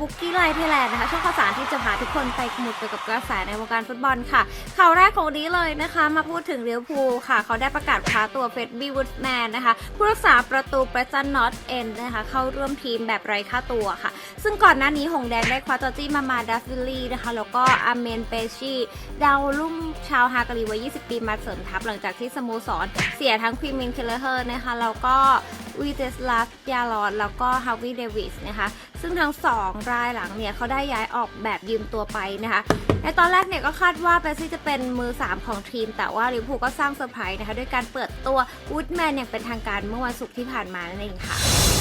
บุ๊กี้ไลท์ไทยแลนด์นะคะ ช่วงข่าวสารที่จะพาทุกคนไปขมุดไปกับกระแสในวงการฟุตบอลค่ะ ข่าวแรกของวันนี้เลยนะคะ มาพูดถึงเรียวพูค่ะ เขาได้ประกาศคว้าตัวเฟดบี้วูดแมนนะคะ ผู้รักษาประตูประจันนอตเอ็นนะคะ เข้าร่วมทีมแบบไร้ค่าตัวค่ะ ซึ่งก่อนหน้านี้หงแดงได้คว้าจอร์จี้มามาดัฟฟิลลี่นะคะ แล้วก็อาเมนเปชีดาวรุ่งชาวฮาการีวัย 20 ปีมาเสริมทัพหลังจากที่สโมสรเสียทั้งควีมินเคลเลอร์นะคะแล้วก็ วีเจสลาฟยาลอนแล้วก็ฮาวิเดวิสนะคะ ซึ่งทั้งสองรายหลังเนี่ยเขาได้ย้ายออกแบบยืมตัวไปนะคะ ในตอนแรกเนี่ยก็คาดว่าเปซี่จะเป็นมือ 3 ของทีม แต่ว่าลิเวอร์พูลก็สร้างเซอร์ไพรส์นะคะด้วยการเปิดตัววูดแมนอย่างเป็นทางการเมื่อวันศุกร์ที่ผ่านมานั่นเองค่ะ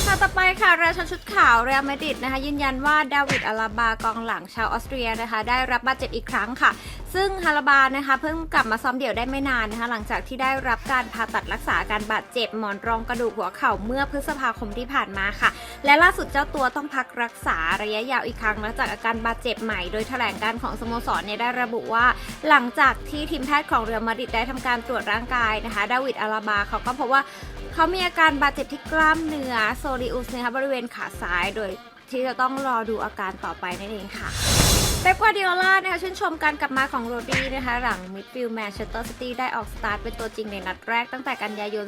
ข่าวต่อไปค่ะ ราชันชุดขาวเรอัลมาดริดนะคะยืนยันว่าดาวิดอาราบากองหลังชาวออสเตรียนะคะ ได้รับบาดเจ็บอีกครั้งค่ะ ซึ่งฮาราบานะคะเพิ่งกลับมาซ้อมเดี่ยวได้ไม่นานนะคะหลังจากที่ได้รับการผ่าตัดรักษาการบาดเจ็บหมอนรองกระดูกหัวเข่าเมื่อพฤษภาคมที่ผ่านมาค่ะ และล่าสุดเจ้าตัวต้องพักรักษาระยะยาวอีกครั้งหลังจากอาการบาดเจ็บใหม่โดยแถลงการของสโมสรเนี่ยได้ระบุว่า หลังจากที่ทีมแพทย์ของเรือมาดริดได้ทำการตรวจร่างกายนะคะดาวิดอาราบาเขาก็พบว่าเขามีอาการบาดเจ็บที่กล้ามเนื้อโซลิอุสนะคะบริเวณขาซ้ายโดยที่จะต้องรอดูอาการต่อไปนั่นเองค่ะ เป๊ปกวาดิโอลานะคะชื่นชมการกลับมาของโรดรีนะคะหลังมิดฟิลด์แมนเชสเตอร์ซิตี้ได้ออกสตาร์ทเป็นตัวจริงในนัดแรกตั้งแต่กันยายน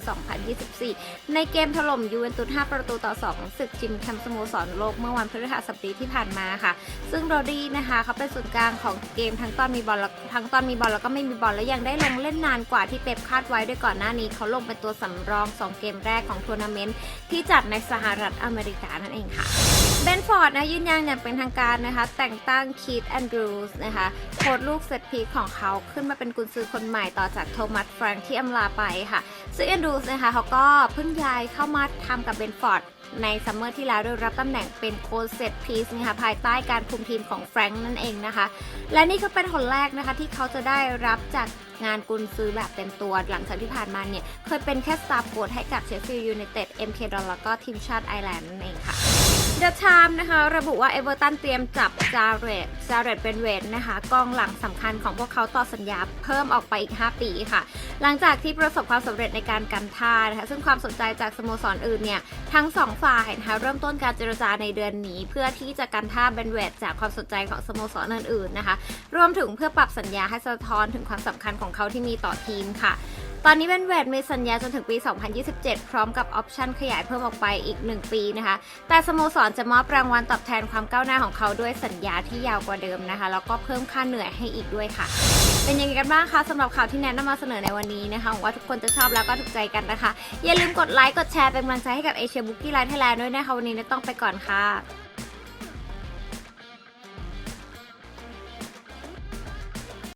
2024 ในเกมถล่มยูเวนตุส 5 ประตูต่อ 2 ศึกชิงแชมป์สโมสรโลกเมื่อวันพฤหัสบดีที่ผ่านมาค่ะ ซึ่งโรดรีนะคะเขาเป็นศูนย์กลางของเกมทั้งตอนมีบอลแล้วทั้งตอนมีบอลแล้วก็ไม่มีบอลและยังได้ลงเล่นนานกว่าที่เป๊ปคาดไว้ด้วยก่อนหน้านี้เขาลงเป็นตัวสำรอง 2 เกมแรกของทัวร์นาเมนต์ที่จัดในสหรัฐอเมริกานั่นเองค่ะเบนฟอร์ดนะยืนยันอย่างเป็นทางการนะคะแต่งตั้งคีตแอนดรูสนะคะโค้ชลูกเซตพีคของเขาขึ้นมาเป็นกุนซือคนใหม่ต่อจากโทมัสแฟรงค์ที่อำลาไปค่ะ ซึ่งแอนดรูสนะคะเขาก็เพิ่งย้ายเข้ามาทำกับเบนฟอร์ดในซัมเมอร์ที่แล้วโดยรับตำแหน่งเป็นโค้ชเซตพีซนะคะภายใต้การคุมทีมของแฟรงค์นั่นเองนะคะ และนี่ก็เป็นคนแรกนะคะที่เขาจะได้รับจากงานกุนซือแบบเต็มตัว หลังจากที่ผ่านมาเนี่ย เคยเป็นแค่สตาฟโค้ชให้กับเชฟฟิลด์ยูไนเต็ดเอ็มเคดอนแล้วก็ทีมชาติไอร์แลนด์นั่นเองค่ะ เดอะไทม์นะคะระบุว่าเอเวอร์ตันเตรียมจับจาเรตจาเรตเป็นเวนนะคะกองหลังสำคัญของพวกเขาต่อสัญญาเพิ่มออกไปอีก 5 ปีค่ะ หลังจากที่ประสบความสำเร็จในการกันท่านะคะซึ่งความสนใจจากสโมสรอื่นเนี่ยทั้ง 2 ฝ่ายนะคะเริ่มต้นการเจรจาในเดือนนี้ เพื่อที่จะกันท่าเบนเวดจากความสนใจของสโมสรอื่นๆนะคะรวมถึงเพื่อปรับสัญญาให้สะท้อนถึงความสำคัญของเขาที่มีต่อทีมค่ะ ตอนนี้เบนเวดมีสัญญาจนถึงปี 2027 พร้อมกับออปชันขยายเพิ่มออกไปอีก 1 ปีนะคะ แต่สโมสรจะมอบรางวัลตอบแทนความก้าวหน้าของเขาด้วยสัญญาที่ยาวกว่าเดิมนะคะ แล้วก็เพิ่มค่าเหนื่อยให้อีกด้วยค่ะ เป็นยังไงกันบ้างคะสำหรับข่าวที่แนะนำมาเสนอในวันนี้นะคะหวังว่าทุกคนจะชอบแล้วก็ถูกใจกันนะคะ อย่าลืมกดไลค์กดแชร์เป็นกำลังใจให้กับเอเชียบุ๊กี้ไลท์ไทยแลนด์ด้วยนะคะวันนี้ต้องไปก่อนค่ะ